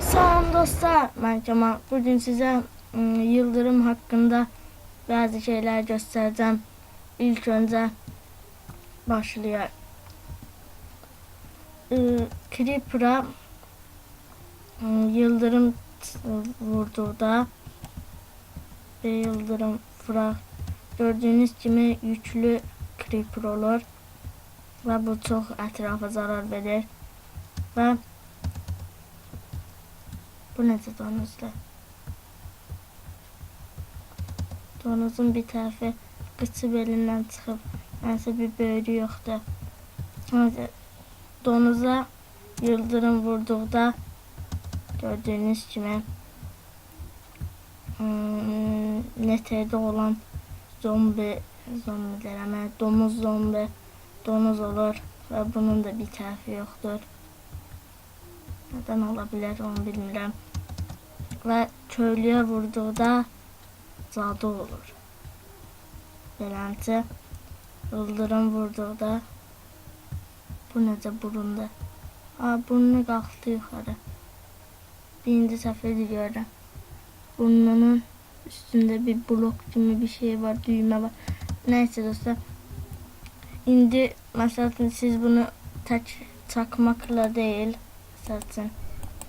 Selam dostlar, ben Kemal. Bugün size ım, Yıldırım hakkında bazı şeyler göstereceğim. İlk önce başlıyor. Ee, Creeper'a ım, Yıldırım t- vurduğunda ve Yıldırım fıra gördüğünüz gibi yüklü Creeper olur ve bu çok etrafa zarar verir ve bu nedir donuzla? Donuzun bir tarafı kıçı belinden çıkıp neyse bir böyrü. Hadi donuza yıldırım vurduğunda gördüğünüz gibi hmm, netede olan zombi zombiler ama domuz zombi domuz olur ve bunun da bir tarafı yoktur. Neden olabilir onu bilmirəm. Ve köylüye vurduğunda cadı olur. Beləncə yıldırım vurduğunda bu necə burunda. Aa, burnu qalxdı yuxarı. Birinci səfəri görürəm. Burnunun üstünde bir blok gibi bir şey var, düğme var. Neyse dostlar. İndi mesela siz bunu tek çakmakla değil satın.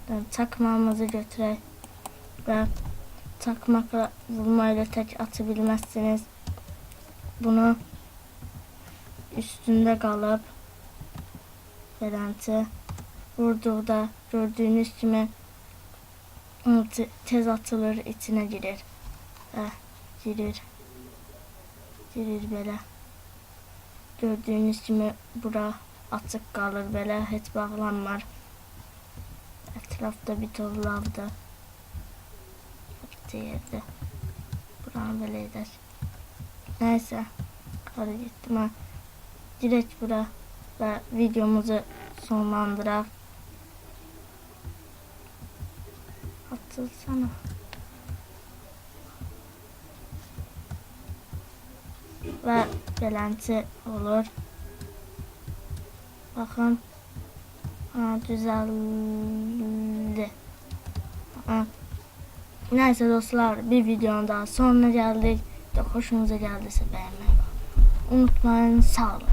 Yani çakmağımızı götürək və çakmakla vurmayla tek atabilmezsiniz. Bunu üstünde kalıp beləncə vurduğda gördüğünüz kimi te- tez atılır içine girir. Və girir. Girir belə. Gördüğünüz kimi bura açıq qalır belə, heç bağlanmır. Etrafta bir lavda. Orta yerde. Buranı böyle eder. Neyse. Karı gittim ha. Direkt bura ve videomuzu sonlandırak. Atılsana. Ve beləncə olur. Bakın. Ha, düzeldi. Ha. Neyse dostlar bir videonun daha sonuna geldik. De hoşunuza geldiyse beğenmeyi unutmayın. Sağ olun.